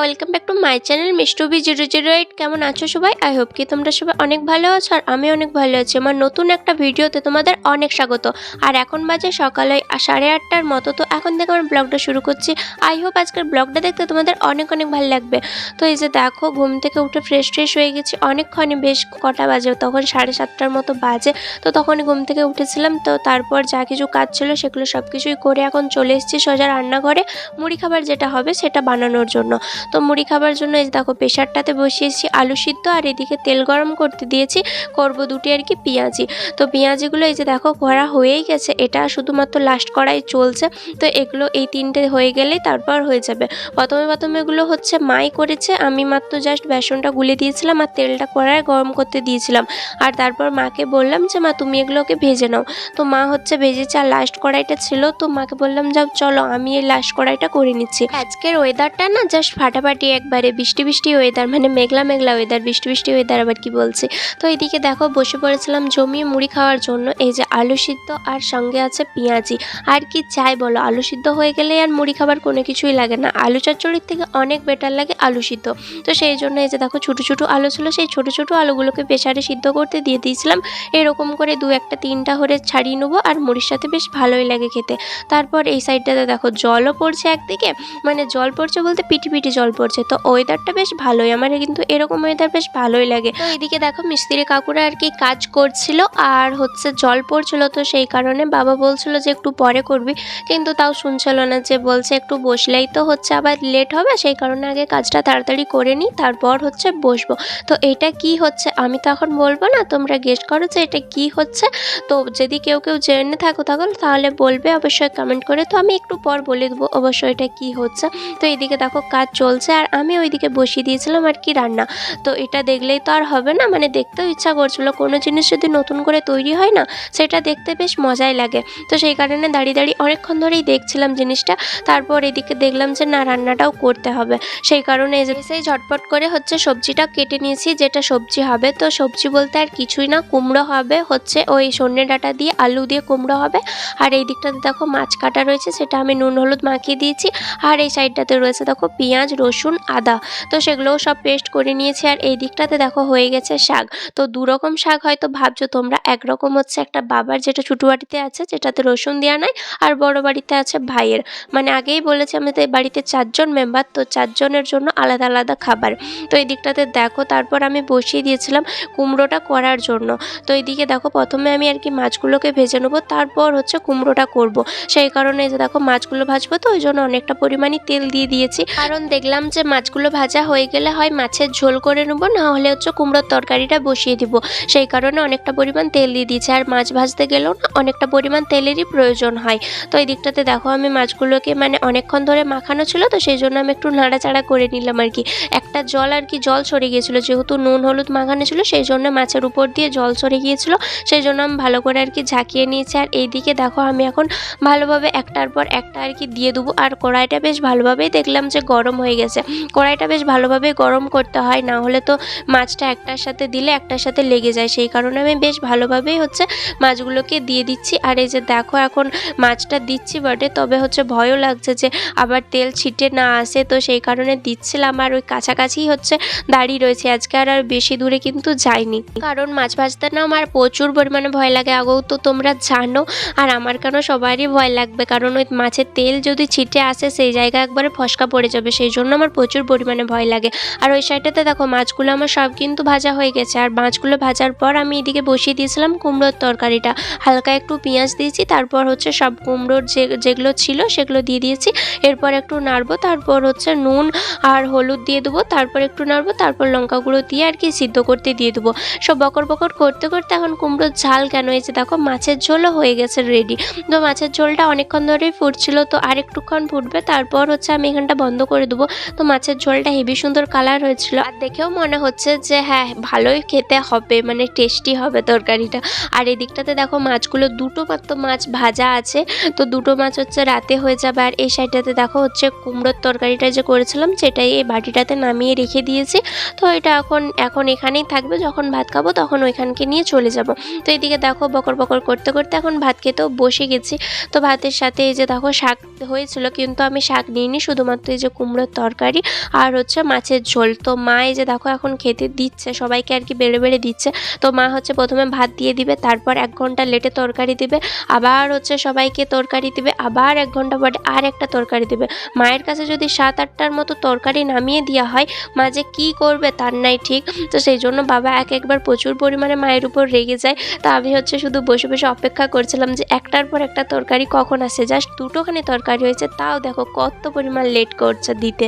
welcome back to my channel Mishtu B zero zero eight কেমন আছো সবাই? I hope কি তোমরা সবাই অনেক ভালো আছো আর আমি অনেক ভালো আছি। আমার নতুন একটা ভিডিওতে তোমাদের অনেক স্বাগত। আর এখন বাজে সকালে সাড়ে আটটার মতো, তো এখন থেকে আমার ব্লগটা শুরু করছি। আই হোপ আজকের ব্লগটা দেখতে তোমাদের অনেক অনেক ভালো লাগবে। তো এই যে দেখো, ঘুম থেকে উঠে ফ্রেশ ফ্রেশ হয়ে গেছি। অনেকক্ষণই বেশ কটা বাজে, তখন সাড়ে সাতটার মতো বাজে। তো তখনই ঘুম থেকে উঠেছিলাম, তো তারপর যা কিছু কাজ ছিল সেগুলো সব কিছুই করে এখন চলে এসেছি সোজা রান্নাঘরে। মুড়ি খাবার যেটা হবে সেটা বানানোর জন্য। তো মুড়ি খাবার জন্য এই দেখো প্রেশারটাতে বসিয়েছি, আলু সিদ্ধ আর এদিকে তেল গরম করতে দিয়েছি, করব দুটি আর কি পেঁয়াজি। তো পেঁয়াজিগুলো এই যে দেখো করা হয়েই গেছে, এটা শুধুমাত্র লাস্ট করাই চলছে। তো এগুলো এই তিনটে হয়ে গেলেই তারপর হয়ে যাবে। প্রথমে প্রথমে এগুলো হচ্ছে মাই করেছে, আমি মাত্র জাস্ট বেসনটা গুলে দিয়েছিলাম আর তেলটা কড়ায় গরম করতে দিয়েছিলাম। আর তারপর মাকে বললাম যে, মা, তুমি এগুলোকে ভেজে নাও। তো মা হচ্ছে ভেজেছে আর লাস্ট কড়াইটা ছিল, তো মাকে বললাম, যাও, চলো, আমি এই লাস্ট কড়াইটা করে নিচ্ছি। আজকের ওয়েদারটা না জাস্ট ফাটাফাটি একবারে বৃষ্টি বৃষ্টি ওয়েদার মানে মেঘলা মেঘলা ওয়েদার বৃষ্টি বৃষ্টি ওয়েদার আবার কি বলছি? তো এদিকে দেখো, বসে পড়েছিলাম জমিয়ে মুড়ি খাওয়ার জন্য, এই যে আলু সিদ্ধ আর সঙ্গে আছে পেঁয়াজি। আর কি চাই বলো, আলু সিদ্ধ হয়ে গেলে আর মুড়ি খাবার কোনো কিছুই লাগে না। আলু চচ্চড়ির থেকে অনেক বেটার লাগে আলু সিদ্ধ। তো সেই জন্য এই যে দেখো, ছোটো ছোটো আলু ছিল, সেই ছোটো ছোটো আলুগুলোকে প্রেশারে সিদ্ধ করতে দিয়ে দিয়েছিলাম। এরকম করে দু একটা, তিনটা হরে ছাড়িয়ে নেব আর মুড়ির সাথে বেশ ভালোই লাগে খেতে। তারপর এই সাইডটাতে দেখো, জলও পড়ছে একদিকে মানে জল পড়ছে বলতে পিটি পিটি জল পড়ছে। তো ওয়েদারটা বেশ ভালোই, আমার কিন্তু এরকম ওয়েদার বেশ ভালোই লাগে। তো এদিকে দেখো মিস্ত্রি কাকুরা আর কি কাজ করছিল, আর হচ্ছে জল পড়ছিল তো সেই কারণে বাবা বলছিল যে একটু পরে করবি, কিন্তু তাও শুনছিল না যে বলছে একটু বসলেই তো হচ্ছে আবার লেট হবে, সেই কারণে আগে কাজটা তাড়াতাড়ি করে নিই তারপর হচ্ছে বসবো। তো এটা কি হচ্ছে আমি তো এখন বলব না, তোমরা গেস্ট করো যে এটা কি হচ্ছে। তো যদি কেউ কেউ জেনে থাকো থাকো তাহলে বলবে, অবশ্যই কমেন্ট করে। তো আমি একটু পর বলে দেবো অবশ্যই এটা কি হচ্ছে। তো এইদিকে দেখো কাজ চলছে। আর আমি ওইদিকে বসিয়ে দিয়েছিলাম আর কি রান্না। তো এটা দেখলেই তো আর হবে না মানে দেখতেও ইচ্ছা করছিল। কোনো জিনিস যদি নতুন করে তৈরি হয় না, সেটা দেখতে বেশ মজাই লাগে। তো সেই কারণে দাঁড়িয়ে দাঁড়িয়ে অনেকক্ষণ ধরেই দেখছিলাম জিনিসটা। তারপর এদিকে দেখলাম যে, না, রান্নাটাও করতে হবে। সেই কারণে সেই ঝটপট করে হচ্ছে সবজিটা কেটে নিয়েছি, যেটা সবজি হবে। তো সবজি বলতে আর কিছুই না, কুমড়ো হবে, হচ্ছে ওই সন্ধ্যে ডাটা দিয়ে আলু দিয়ে কুমড়ো হবে। আর এই দিকটাতে দেখো মাছ কাটা রয়েছে, সেটা আমি নুন, হলুদ মাখিয়ে দিয়েছি। আর এই সাইডটাতে রয়েছে দেখো পেঁয়াজ, রসুন আদা। তো সেগুলোও সব পেস্ট করে নিয়েছি আর এই দিকটাতে দেখো হয়ে গেছে শাক। তো দু রকম শাক হয়তো ভাবছ তোমরা, একরকম হচ্ছে একটা বাবার যেটা ছোটো বাড়িতে আছে যেটাতে রসুন দেওয়া নাই আর বড় বাড়িতে আছে ভাইয়ের। মানে আগেই বলেছি আমাদের বাড়িতে চারজন মেম্বার তো চারজনের জন্য আলাদা আলাদা খাবার। তো এই দিকটাতে দেখো, তারপর আমি বসিয়ে দিয়েছিলাম কুমড়োটা করার জন্য। তো এইদিকে দেখো, প্রথমে আমি আর কি মাছগুলোকে ভেজে নেব, তারপর হচ্ছে কুমড়োটা করব। সেই কারণে যে দেখো, মাছগুলো ভাজবো তো, ওই জন্য অনেকটা পরিমাণে তেল দিয়ে দিয়েছি। কারণ দেখলাম যে মাছগুলো ভাজা হয়ে গেলে হয় মাছের ঝোল করে নেব, না হলে হচ্ছে কুমড়োর তরকারিটা বসিয়ে দিব। সেই কারণে অনেকটা পরিমাণ তেল দিয়ে দিয়েছি। আর মাছ ভাজতে গেলেও না অনেকটা পরিমাণ তেলেরই প্রয়োজন হয়। তো এই দিকটাতে দেখো আমি মাছগুলোকে মানে অনেকক্ষণ ধরে মাখানো ছিল, তো সেই জন্য আমি একটু নাড়াচাড়া করে নিলাম আর কি। একটা জল আর কি জল সরে গিয়েছিল, যেহেতু নুন, হলুদ মাখানো ছিল, সেই জন্য মাছের উপর দিয়ে জল সরে গিয়েছিল। সেই জন্য আমি ভালো করে আর কি ঝাঁকিয়ে নিয়েছি। আর এইদিকে দেখো আমি এখন ভালোভাবে একটার পর একটা আর কি দিয়ে দেবো। আর কড়াইটা বেশ ভালোভাবেই দেখলাম যে গরম হয়ে গেছে। কড়াইটা বেশ ভালোভাবে গরম করতে হয়, না হলে তো মাছটা একটার সাথে দিলে একটার সাথে লেগে যায়। সেই কারণে আমি বেশ ভালোভাবেই হচ্ছে মাছগুলোকে দিয়ে দিচ্ছি। আর এই যে দেখো এখন মাছটা দিচ্ছি বটে, তবে হচ্ছে ভয়ও লাগছে যে আবার তেল ছিটে না আসে, তো সেই কারণে দিচ্ছিলাম। আর ওই কাছাকাছি হচ্ছে দাঁড়িয়ে রয়েছে। আজকে আর আর বেশি দূরে কিন্তু যাইনি। কারণ মাছ ভাজতে না আমার প্রচুর পরিমাণে ভয় লাগে। আগেও তো তোমরা জানো, আর আমার কেন সবারই ভয় লাগবে? কারণ ওই মাছের তেল যদি ছিটে আসে, সেই জায়গায় একবারে ফসকা পড়ে যাবে। সেই জন্য আমার প্রচুর পরিমাণে ভয় লাগে। আর ওই সাইডটাতে দেখো, মাছগুলো আমার সব কিন্তু ভাজা হয়ে গেছে। আর মাছগুলো ভাজার পর আমি এদিকে বসিয়ে দিয়েছিলাম কুমড়োর তরকারিটা। হালকা একটু পেঁয়াজ দিয়েছি, তারপর হচ্ছে সব কুমড়োর যে, যেগুলো ছিল সেগুলো দিয়ে দিয়েছি। এরপর একটু নাড়বো, তারপর হচ্ছে নুন আর হলুদ দিয়ে দেবো, তারপর একটু নাড়বো, তারপর লঙ্কা গুঁড়ো দিয়ে আর কি সিদ্ধ করতে দিয়ে দেবো। সব বকর বকর করতে করতে এখন কুমড়োর ঝাল কেন? হয়েছে দেখো, মাছের ঝোলও হয়ে গেছে রেডি তো মাছের ঝোলটা অনেকক্ষণ ধরেই ফুটছিল, তো আর একটুক্ষণ ফুটবে, তারপর হচ্ছে আমি এখানটা বন্ধ করে দেবো। তো মাছের ঝোলটা হেভি সুন্দর কালার হয়েছিল। আর দেখেও মনে হচ্ছে যে হ্যাঁ ভালোই খেতে হবে মানে টেস্টি হবে তরকারিটা। আর এদিকটাতে দেখো মাছগুলো, দুটো মাত্র মাছ ভাজা আছে। তো দুটো মাছ হচ্ছে রাতে হয়ে যাবে। আর এই সাইডটাতে দেখো হচ্ছে কুমড়োর তরকারিটা যে করেছিলাম, সেটাই এই বাটিটাতে নামিয়ে রেখে দিয়েছি। তো এটা এখন এখন এখানেই থাকবে। যখন ভাত খাব তখন ওইখানকে নিয়ে চলে যাব। তো এদিকে দেখো বকর বকর করতে করতে এখন ভাত খেতেও বসে গেছি। তো ভাতের সাথে এই যে দেখো শাক হয়েছিল, কিন্তু আমি শাক নিইনি। শুধুমাত্র এই যে কুমড়োর তরকারি আর হচ্ছে মাছের ঝোল। তো মা এই যে দেখো এখন খেতে দিচ্ছে, সবাইকে আর কি বেড়ে বেড়ে দিচ্ছে। তো মা হচ্ছে প্রথমে ভাত দিয়ে দিবে, তারপর এক ঘণ্টা লেটে তরকারি দিবে, আবার হচ্ছে সবাইকে তরকারি দিবে, আবার এক ঘণ্টা পরে আর একটা তরকারি দিবে। মায়ের কাছে যদি সাত আটটার মতো তরকারি নামিয়ে দেওয়া হয়, মা যে কী করবে তার নাই ঠিক। তো সেই জন্য বাবা এক একবার প্রচুর পরিমাণে মায়ের উপর রেগে যায়। তো আমি হচ্ছে শুধু বসে বসে অপেক্ষা করছিলাম যে একটার পর একটা তরকারি কখন আসে, জাস্ট দুটোখানি তরকারি হয়েছে, তাও দেখো কত পরিমাণ লেট করছে দিতে।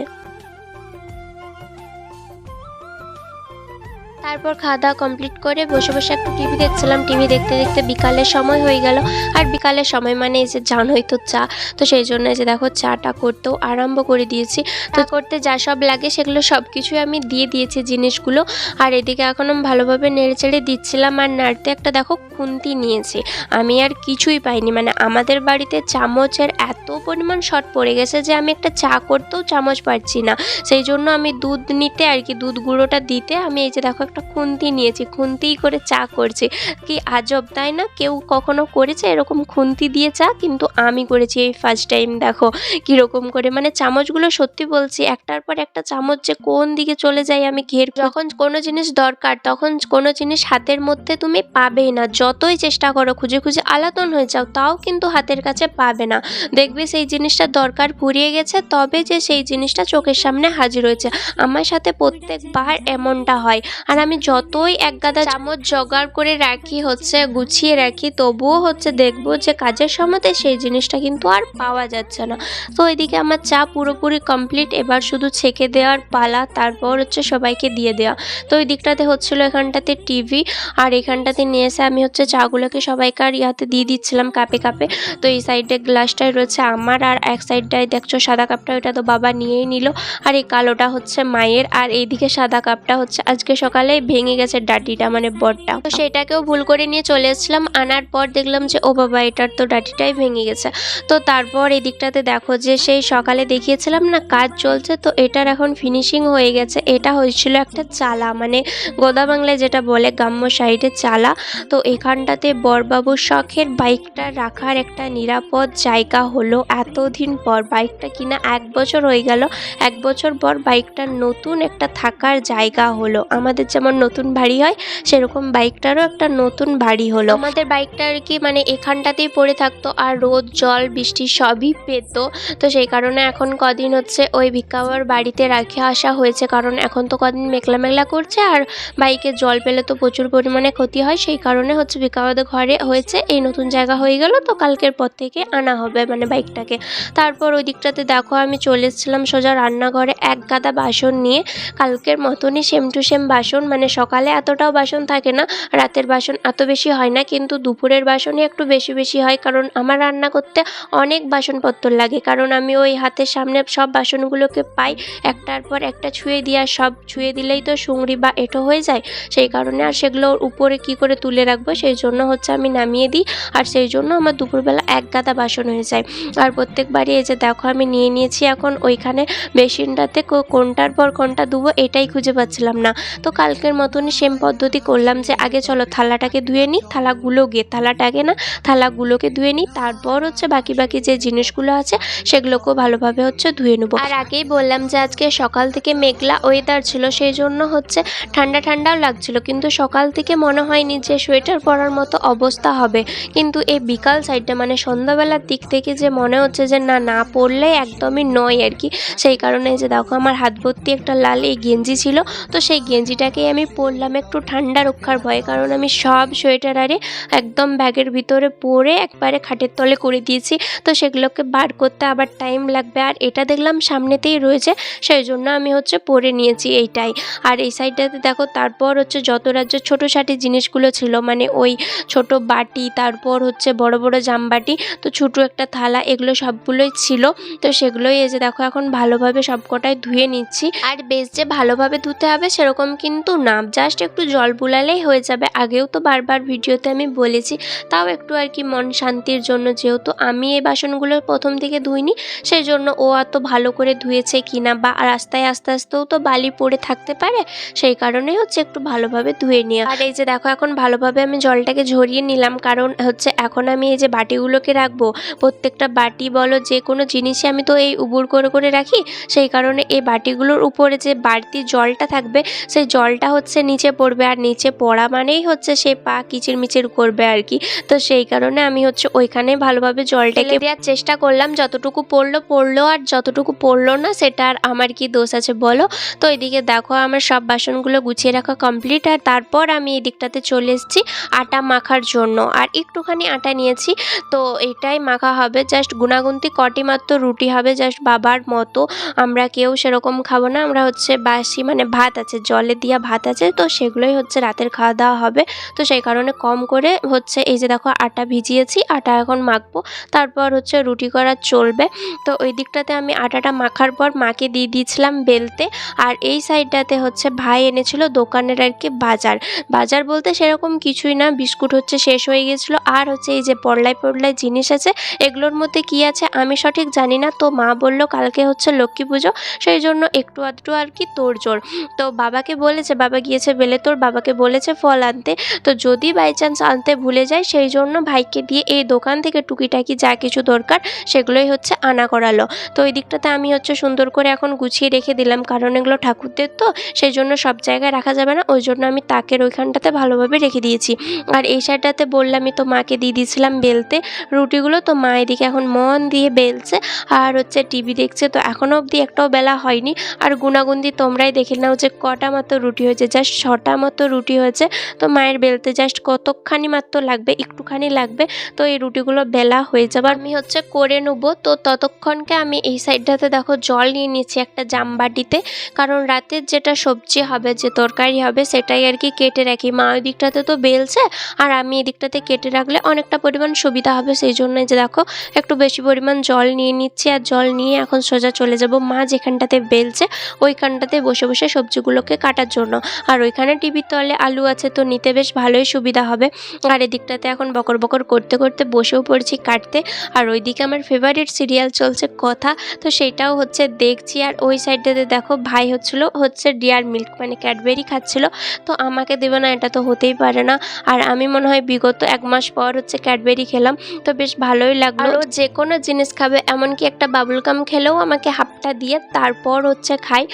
তারপর খাওয়া দাওয়া কমপ্লিট করে বসে বসে একটু টিভি দেখছিলাম। টিভি দেখতে দেখতে বিকালের সময় হয়ে গেল। আর বিকালের সময় মানে এই যে জানোই তো চা, তো সেই জন্য যে দেখো চাটা করতেও আরম্ভ করে দিয়েছি। তো করতে যা সব লাগে সেগুলো সব কিছুই আমি দিয়ে দিয়েছি জিনিসগুলো। আর এদিকে এখন আমি ভালোভাবে নেড়ে চেড়ে দিচ্ছিলাম। আর নাড়তে একটা দেখো খুন্তি নিয়েছি। আমি আর কিছুই পাইনি। মানে আমাদের বাড়িতে চামচের এত পরিমাণ শর্ট পড়ে গেছে যে আমি একটা চা করতেও চামচ পারছি না। সেই জন্য আমি দুধ নিতে আর কি দুধ গুঁড়োটা দিতে আমি এই যে দেখো একটা খুন্তি নিয়েছি, খুন্তিই করে চা করছে। কি আজব, তাই না? কেউ কখনো করেছে এরকম খুন্তি দিয়ে চা? কিন্তু আমি করেছি এই ফার্স্ট টাইম দেখো কীরকম করে। মানে চামচগুলো সত্যি বলছি, একটার পর একটা চামচ যে কোন দিকে চলে যায় আমি ঘের যখন কোনো জিনিস দরকার, তখন কোনো জিনিস হাতের মধ্যে তুমি পাবেই না। যতই চেষ্টা করো, খুঁজে খুঁজে আলাদন হয়ে যাও, তাও কিন্তু হাতের কাছে পাবে না। দেখবে সেই জিনিসটা দরকার ফুরিয়ে গেছে, তবে যে সেই জিনিসটা চোখের সামনে হাজির হয়েছে। আমার সাথে প্রত্যেকবার এমনটা হয়। আর আমি যতই এক গাদা চামচ জোগাড় করে রাখি হচ্ছে, গুছিয়ে রাখি, তবুও হচ্ছে দেখব যে কাজের সময়তে সেই জিনিসটা কিন্তু আর পাওয়া যাচ্ছে না। তো এদিকে আমার চা পুরোপুরি কমপ্লিট এবার শুধু ছেঁকে দেওয়ার পালা, তারপর হচ্ছে সবাইকে দিয়ে দেওয়া। তো ওই দিকটাতে হচ্ছিল এখানটাতে টিভি আর এখানটাতে নিয়ে এসে আমি হচ্ছে চাগুলোকে সবাইকার ইয়াতে দিয়ে দিচ্ছিলাম কাপে কাপে। তো এই সাইডে গ্লাসটায় রয়েছে আমার, আর এক সাইডটায় দেখছ সাদা কাপটা, ওইটা তো বাবা নিয়েই নিল। আর এই কালোটা হচ্ছে মায়ের, আর এইদিকে সাদা কাপটা হচ্ছে আজকে সকালে ভেঙে গেছে ডাটিটা মানে বটটা তো সেটাকেও ভুল করে নিয়ে চলে এসেছিলাম। আনার পর দেখলাম যে, ও বাবা, এটার তো ডাটিটাই ভেঙে গেছে। তো তারপর এই দিকটাতে দেখো যে, সেই সকালে দেখিয়েছিলাম না, কাজ চলছে। তো এটার এখন ফিনিশিং হয়ে গেছে। এটা হয়েছিল একটা চালা মানে গোদা বাংলায় যেটা বলে, গ্রাম্য সাইডে চালা। তো এখানটাতে বরবাবুর শখের বাইকটা রাখার একটা নিরাপদ জায়গা হলো এতদিন পর। বাইকটা কিনা এক বছর হয়ে গেল। এক বছর পর বাইকটার নতুন একটা থাকার জায়গা হলো। আমাদের যেমন নতুন বাড়ি হয়, সেরকম বাইকটারও একটা নতুন বাড়ি হলো। আমাদের বাইকটা আর কি মানে এখানটাতেই পড়ে থাকতো আর রোদ, জল, বৃষ্টি সবই পেত। তো সেই কারণে এখন কদিন হচ্ছে ওই ভিক্ষাবার বাড়িতে রাখে আসা হয়েছে। কারণ এখন তো কদিন মেঘলা মেঘলা করছে আর বাইকে জল পেলে তো প্রচুর পরিমাণে ক্ষতি হয়। সেই কারণে হচ্ছে ভিক্ষাবাদের ঘরে হয়েছে, এই নতুন জায়গা হয়ে গেল তো কালকের পর থেকে আনা হবে মানে বাইকটাকে। তারপর ওই দিকটাতে দেখো আমি চলে এসেছিলাম সোজা রান্নাঘরে, এক গাদা বাসন নিয়ে। কালকের মতনই সেম টু সেম বাসন মানে সকালে এতটাও বাসন থাকে না, রাতের বাসন এত বেশি হয় না, কিন্তু দুপুরের বাসনই একটু বেশি বেশি হয়, কারণ আমার রান্না করতে অনেক বাসনপত্র লাগে, কারণ আমি ওই হাতের সামনে সব বাসনগুলোকে পাই, একটার পর একটা ছুঁয়ে দিয়ে সব ছুঁয়ে দিলেই তো সুংড়ি বা এঁটো হয়ে যায়, সেই কারণে আর সেগুলো উপরে কি করে তুলে রাখব, সেই জন্য হচ্ছে আমি নামিয়ে দিই, আর সেই জন্য আমার দুপুরবেলা এক গাদা বাসন হয়ে যায়, আর প্রত্যেকবারই এই যে দেখো আমি নিয়ে নিয়েছি এখন ওইখানে বেসিনটাতে কোনটার পর কোনটা ধুবো এটাই খুঁজে পাচ্ছিলাম না, তো কালকের মতনই সেম পদ্ধতি করলাম যে আগে চলো থালাটাকে ধুয়ে নিই থালাগুলোকে থালাটাকে না, থালাগুলোকে ধুয়ে নিই, তারপর হচ্ছে বাকি বাকি যে জিনিসগুলো আছে সেগুলোকেও ভালোভাবে হচ্ছে ধুয়ে নেব। আর আগেই বললাম যে আজকে সকাল থেকে মেঘলা ওয়েদার ছিল, সেই জন্য হচ্ছে ঠান্ডা ঠান্ডাও লাগছিল, কিন্তু সকাল থেকে মনে হয়নি যে সোয়েটার পরার মতো অবস্থা হবে। কিন্তু এই বিকাল সাইডটা মানে সন্ধ্যাবেলার দিক থেকে যে মনে হচ্ছে যে না না পরলে একদমই নয় আর কি। সেই কারণে যে দেখো আমার হাত ভর্তি একটা লাল এই গেঞ্জি ছিল, তো সেই গেঞ্জিটাকেই আমি পরলাম একটু ঠান্ডা রক্ষার ভয়ে, কারণ আমি সব সোয়েটার আরে একদম ব্যাগের ভিতরে পরে একবারে খাটের তলে করে দিয়েছি। তো সেগুলোকে বার করতে আবার টাইম লাগবে, আর এটা দেখলাম সামনেতেই রয়েছে সেই জন্য আমি হচ্ছে পরে নিয়েছি এইটাই। আর এই সাইডটাতে দেখো, তারপর হচ্ছে যত রাজ্যের ছোটো সাটি জিনিসগুলো ছিল মানে ওই ছোট বাটি, তারপর হচ্ছে বড় বড় জামবাটি, তো ছোটো একটা থালা, এগুলো সবগুলোই ছিল। তো সেগুলোই এই যে দেখো, এখন ভালোভাবে সবকটাই ধুয়ে নিচ্ছি। আর বেশ যে ভালোভাবে ধুতে হবে, সেরকম কিন্তু না জাস্ট একটু জল বুলালেই হয়ে যাবে। আগেও তো বারবার ভিডিওতে আমি বলেছি, তাও একটু আর কি মন শান্তির জন্য যেহেতু আমি এই বাসনগুলো প্রথম থেকে ধুইনি সেই জন্য ও অত ভালো করে ধুয়েছে কিনা বা রাস্তায় আস্তে আস্তেও তো বালি পড়ে থাকতে পারে, সেই কারণেই হচ্ছে একটু ভালোভাবে ধুয়ে নিয়ে। আর এই যে দেখো, এখন ভালোভাবে আমি জলটাকে ঝরিয়ে নিলাম, কারণ হচ্ছে এখন আমি এই যে বাটিগুলোকে রাখব, প্রত্যেকটা বাটি বলো যে কোনো জিনিসই আমি তো এই উবুর করে করে রাখি, সেই কারণে এই বাটিগুলোর উপরে যে বাড়তি জলটা থাকবে, সেই জলটা হচ্ছে নিচে পড়বে আর নিচে পড়া মানেই হচ্ছে সে পা কিচির মিচির করবে আর কি। তো সেই কারণে আমি হচ্ছে ওইখানে ভালোভাবে জলটাকে দেওয়ার চেষ্টা করলাম যতটুকু পড়ল পড়ল আর যতটুকু পড়ল না সেটা আর আমার কি দোষ আছে বলো? তো এদিকে দেখো আমার সব বাসনগুলো গুছিয়ে রাখা কমপ্লিট আর তারপর আমি এই দিকটাতে চলে এসেছি আটা মাখার জন্য। আর একটুখানি আটা নিয়েছি তো এটাই মাখা হবে। জাস্ট গুনাগুনতি কটি মাত্র রুটি হবে জাস্ট বাবার মতো। আমরা কেউ সেরকম খাব না আমরা হচ্ছে বাসি মানে ভাত আছে জলে দিয়া ভাত আছে, তো সেগুলোই হচ্ছে রাতের খাওয়া দাওয়া হবে। তো সেই কারণে কম করে হচ্ছে এই যে দেখো আটা ভিজিয়েছি, আটা এখন মাখবো। তারপর হচ্ছে রুটি করা চলবে। তো ওই দিকটাতে আমি আটাটা মাখার পর মাকে দিয়ে দিয়েছিলাম বেলতে। আর এই সাইডটাতে হচ্ছে ভাই এনেছিল দোকানের আর কি বাজার। বাজার বলতে সেরকম কিছুই না, বিস্কুট হচ্ছে শেষ হয়ে গেছিল আর হচ্ছে এই যে পড়লাই পড়লাই জিনিস আছে, এগুলোর মধ্যে কি আছে আমি সঠিক জানি না। তো মা বলল কালকে হচ্ছে লক্ষ্মী পুজো, সেই জন্য একটু আধটু আর কি তোড়জোড়। তো বাবাকে বলেছে, বাবা গিয়েছে বেলে, তোর বাবাকে বলেছে ফল আনতে। তো যদি বাই চান্স আনতে ভুলে যায়, সেই জন্য ভাইকে দিয়ে এই দোকান থেকে টুকিটাকি যা কিছু দরকার, সেগুলোই হচ্ছে আনা করালো। তো ওই দিকটাতে আমি হচ্ছে সুন্দর করে এখন গুছিয়ে রেখে দিলাম, কারণ এগুলো ঠাকুরদের তো, সেই জন্য সব জায়গায় রাখা যাবে না, ওই জন্য আমি তাকের ওইখানটাতে ভালোভাবে রেখে দিয়েছি। আর এই সাইডটাতে বললামই, তো মাকে দিয়ে দিয়েছিলাম বেলতে, রুটিগুলো তো মা এদিকে এখন মন দিয়ে বেলছে, আর হচ্ছে টিভি দেখছে, তো এখনও অবধি একটাও বেলা হয়নি। আর গুনাগুন্দি তোমরাই দেখে নাও যে কটা মাত্র রুটি হয়েছে জাস্ট ছটা মতো রুটি হয়েছে, তো মায়ের বেলতে জাস্ট কতখানি মাত্র লাগবে, একটুখানি লাগবে, তো এই রুটিগুলো বেলা হয়ে যাবে। আমি হচ্ছে করে নেব, তো ততক্ষণকে আমি এই সাইডটাতে দেখো জল নিয়ে নিচ্ছি একটা জামবাটিতে, কারণ রাতের যেটা সবজি হবে, যে তরকারি হবে, সেটাই আর কি কেটে রাখি। মা ওই দিকটাতে তো বেলছে, আর আমি এই দিকটাতে কেটে রাখলে অনেকটা পরিমাণ সুবিধা হবে, সেই জন্য যে দেখো একটু বেশি পরিমাণ জল নিয়ে নিচ্ছি, আর জল নিয়ে এখন সোজা চলে যাব মা যেখানটাতে বেলছে, ওইখানটাতে বসে বসে সবজিগুলোকে কাটার জন্য। আর ওইখানে টিভির তলে আলু আছে তো নিতে বেশ ভালোই সুবিধা হবে। আর এদিকটাতে এখন বকর বকর করতে করতে বসেও পড়ছি কাটতে। আর ওইদিকে আমার ফেভারিট সিরিয়াল চলছে কথা তো সেটাও হচ্ছে দেখছি। আর ওই সাইডটাতে দেখো ভাই হচ্ছিল হচ্ছে ডিয়ার মিল্ক মানে ক্যাডবেরি খাচ্ছিল। তো আমাকে দেবে না এটা তো হতেই পারে না। আর আমি মনে হয় বিগত এক মাস পর হচ্ছে ক্যাডবেরি খেলাম তো বেশ ভালোই লাগল। আর যে কোনো জিনিস খাবে এমনকি একটা বাবুল গাম খেলেও আমাকে হাফটা দিয়ে তারপর হচ্ছে খাই।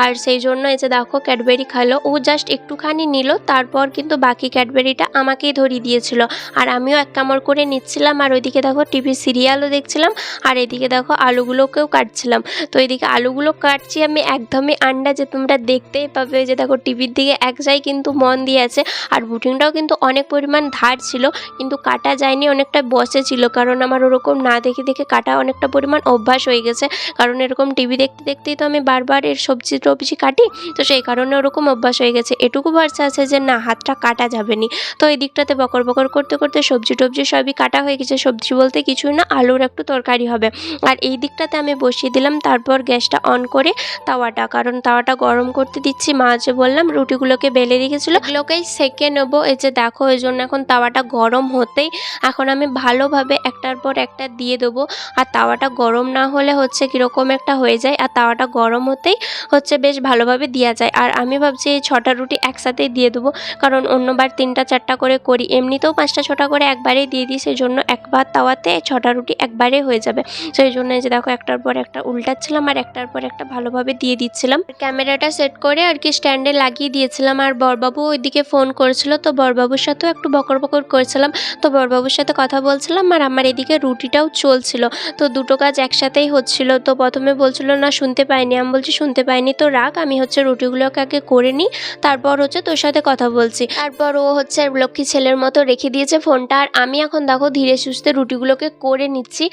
আর সেই জন্য এই যে দেখো ক্যাডবেরি খাইলো ও জাস্ট একটুখানি নিল, তারপর কিন্তু বাকি ক্যাডবেরিটা আমাকেই ধরিয়ে দিয়েছিল। আর আমিও এক কামড় করে নিচ্ছিলাম, আর ওইদিকে দেখো টিভি সিরিয়ালও দেখছিলাম, আর এদিকে দেখো আলুগুলোকেও কাটছিলাম। তো এদিকে আলুগুলো কাটছি আমি একদমই আন্ডা যে তোমরা দেখতেই পাবে যে দেখো টিভির দিকে এক জায় কিন্তু মন দিয়ে আছে আর বুটিংটাও কিন্তু অনেক পরিমাণ ধার ছিল, কিন্তু কাটা যায়নি, অনেকটা বসে ছিল, কারণ আমার ওরকম না দেখে দেখে কাটা অনেকটা পরিমাণ অভ্যাস হয়ে গেছে। কারণ এরকম টিভি দেখতে দেখতেই তো আমি বারবার এর সবজি টবজি কাটি, তো সেই কারণে ওরকম অভ্যাস হয়ে গেছে। এটুকু ভরসা আছে যে না, হাতটা কাটা যাবে নি। তো এই দিকটাতে বকর বকর করতে করতে সবজি টবজি সবই কাটা হয়ে গেছে। সবজি বলতে কিছুই না, আলুর একটু তরকারি হবে। আর এই দিকটাতে আমি বসিয়ে দিলাম, তারপর গ্যাসটা অন করে তাওয়াটা। কারণ তাওয়াটা গরম করতে দিচ্ছি, মা যে বললাম রুটিগুলোকে বেলে রেখেছিল। এগুলোকেই সেকে নেব। এই যে দেখো, এই জন্য এখন তাওয়াটা গরম হতেই এখন আমি ভালোভাবে একটার পর একটা দিয়ে দেবো। আর তাওয়াটা গরম না হলে হচ্ছে কীরকম একটা হয়ে যায়। আর তাওয়াটা গরম হতেই হচ্ছে বেশ ভালোভাবে দেওয়া যায়। আর আমি ভাবছি এই ছটা রুটি একসাথেই দিয়ে দেবো। কারণ অন্যবার তিনটা, চারটা করে করি। এমনিতেও পাঁচটা, ছটা করে একবারেই দিয়ে দিই। সেই জন্য একবার তাওয়াতে ছটা রুটি একবারে হয়ে যাবে। সেই জন্য যে দেখো, একটার পর একটা উল্টাচ্ছিলাম আর একটার পর একটা ভালোভাবে দিয়ে দিচ্ছিলাম। ক্যামেরাটা সেট করে আর কি স্ট্যান্ডে লাগিয়ে দিয়েছিলাম। আর বরবাবু ওইদিকে ফোন করেছিল, তো বরবাবুর সাথেও একটু বকর বকর করেছিলাম। তো বরবাবুর সাথে কথা বলছিলাম আর আমার এদিকে রুটিটাও চলছিল। তো দুটো কাজ একসাথেই হচ্ছিল। তো প্রথমে বলছিল, না, শুনতে পাইনি। আমি বলছি, শুনতে পাইনি তো রাখ আমি হচ্ছে রুটিগুলোকে আগে করে নিই। তারপর হচ্ছে তোর সাথে কথা বলছি। তারপর ও হচ্ছে লক্ষ্মী ছেলের মতো রেখে দিয়েছে ফোনটা। আর আমি এখন দেখো ধীরে সুস্থে রুটিগুলোকে করে নিচ্ছি।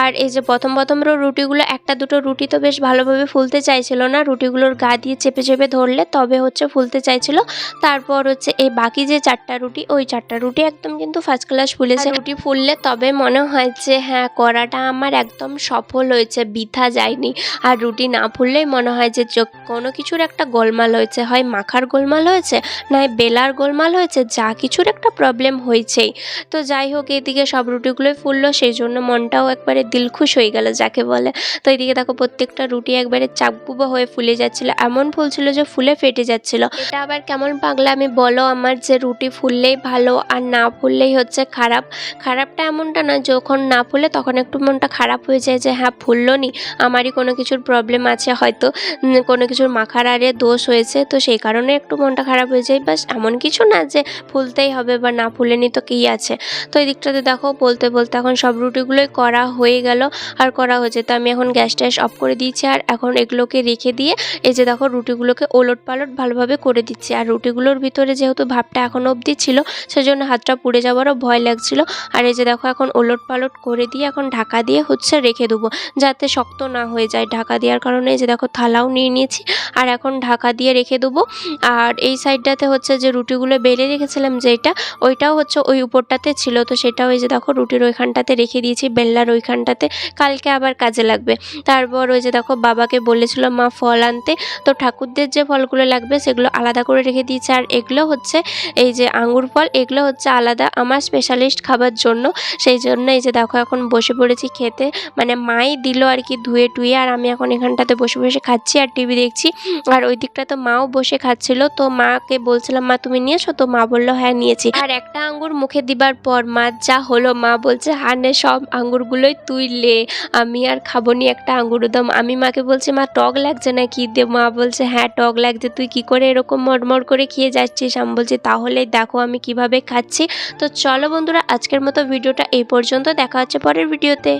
আর এই যে প্রথম প্রথম রুটিগুলো, একটা দুটো রুটি তো বেশ ভালোভাবে ফুলতে চাইছিল না। রুটিগুলোর গা দিয়ে চেপে চেপে ধরলে তবে হচ্ছে ফুলতে চাইছিল। তারপর হচ্ছে এই বাকি যে চারটা রুটি, ওই চারটা রুটি একদম কিন্তু ফার্স্ট ক্লাস ফুলেছে। রুটি ফুললে তবে মনে হয় যে হ্যাঁ করাটা আমার একদম সফল হয়েছে, বৃথা যায়নি। আর রুটি না ফুললেই মনে হয় যে কোনো কিছুর একটা গোলমাল হয়েছে, হয় মাখার গোলমাল হয়েছে নয় বেলার গোলমাল হয়েছে, যা কিছুর একটা প্রবলেম হয়েছেই। তো যাই হোক, এইদিকে সব রুটিগুলোই ফুললো সেই জন্য মনটাও একবারে দিলখুশ হয়ে গেল, যাকে বলে। তো এইদিকে দেখো, প্রত্যেকটা রুটি একবারে চাকবুবা হয়ে ফুলে যাচ্ছিল, এমন ফুলছিল যে ফুলে ফেটে যাচ্ছিল। এটা আবার কেমন পাগলা, আমি বলো, আমার যে রুটি ফুললেই ভালো আর না ফুললেই হচ্ছে খারাপ। খারাপটা এমনটা না যখন না ফুলে তখন একটু মনটা খারাপ হয়ে যায় যে হ্যাঁ ফুললো নি, আমারই কোনো কিছুর প্রবলেম আছে, হয়তো কোনো কিছুর মাখার আরে দোষ হয়েছে। তো সেই কারণে একটু মনটা খারাপ হয়ে যায়। বাস এমন কিছু না যে ফুলতেই হবে বা না ফুলেনি তো কী আছে। তো এই দিকটাতে দেখো বলতে বলতে এখন সব রুটিগুলোই করা হয়ে গেল আর করা হয়েছে। তো আমি এখন গ্যাস ট্যাস অফ করে দিয়েছি আর এখন এগুলোকে রেখে দিয়ে এই যে দেখো রুটিগুলোকে ওলট পালট ভালোভাবে করে দিচ্ছি। আর রুটিগুলোর ভিতরে যেহেতু ভাবটা এখন অবধি ছিল, সেজন্য হাতটা পুড়ে যাওয়ারও ভয় লাগছিল। আর এই যে দেখো এখন ওলট পালট করে দিয়ে এখন ঢাকা দিয়ে হচ্ছে রেখে দেবো, যাতে শক্ত না হয়ে যায়। ঢাকা দেওয়ার কারণে এই যে দেখো থালাও নিয়ে নিয়েছি। আর এখন ঢাকা দিয়ে রেখে দেবো। আর এই সাইডটাতে হচ্ছে যে রুটিগুলো বেলে রেখেছিলাম যেটা, ওইটাও হচ্ছে ওই উপরটাতে ছিল। তো সেটাও এই যে দেখো রুটির ওইখানটাতে রেখে দিয়েছি বেল্লার ওইখানটাতে। কালকে আবার কাজে লাগবে। তারপর ওই যে দেখো বাবাকে বলেছিল মা, ফল আনতে। তো ঠাকুরদের যে ফলগুলো লাগবে সেগুলো আলাদা করে রেখে দিয়েছে। আর এগুলো হচ্ছে এই যে আঙ্গুর ফল, এগুলো হচ্ছে আলাদা আমার স্পেশালিস্ট খাবার জন্য। সেই জন্য এই যে দেখো এখন বসে পড়েছি খেতে। মানে মাই দিল আর কি ধুয়ে টুয়ে, আর আমি এখন এখানটাতে বসে বসে খাচ্ছি আর টিভি দেখছি। আর ওই দিকটা তো মাও বসে খাচ্ছিল। তো মাকে বলছিলাম, মা, তুমি নিয়েছো? তো মা বলল হ্যাঁ নিয়েছি। আর একটা আঙ্গুর মুখে দিবার পর মা যা হলো, মা বলছে হানে সব আঙ্গুরগুলোই তুই লে। আমি আর খাব নি একটা আঙ্গুর দম আমি মাকে বলছি, মা, টক লাগছে না কি দে? মা বলছে হ্যাঁ টক লাগছে। তুই কি করে এরকম মরমর করে খেয়ে যাচ্ছিস? আমি বলছি, তাহলে দেখো আমি কীভাবে খাচ্ছি। তো চলো বন্ধুরা, আজকের মতো ভিডিওটা এই পর্যন্ত। দেখা হচ্ছে পরের ভিডিওতে।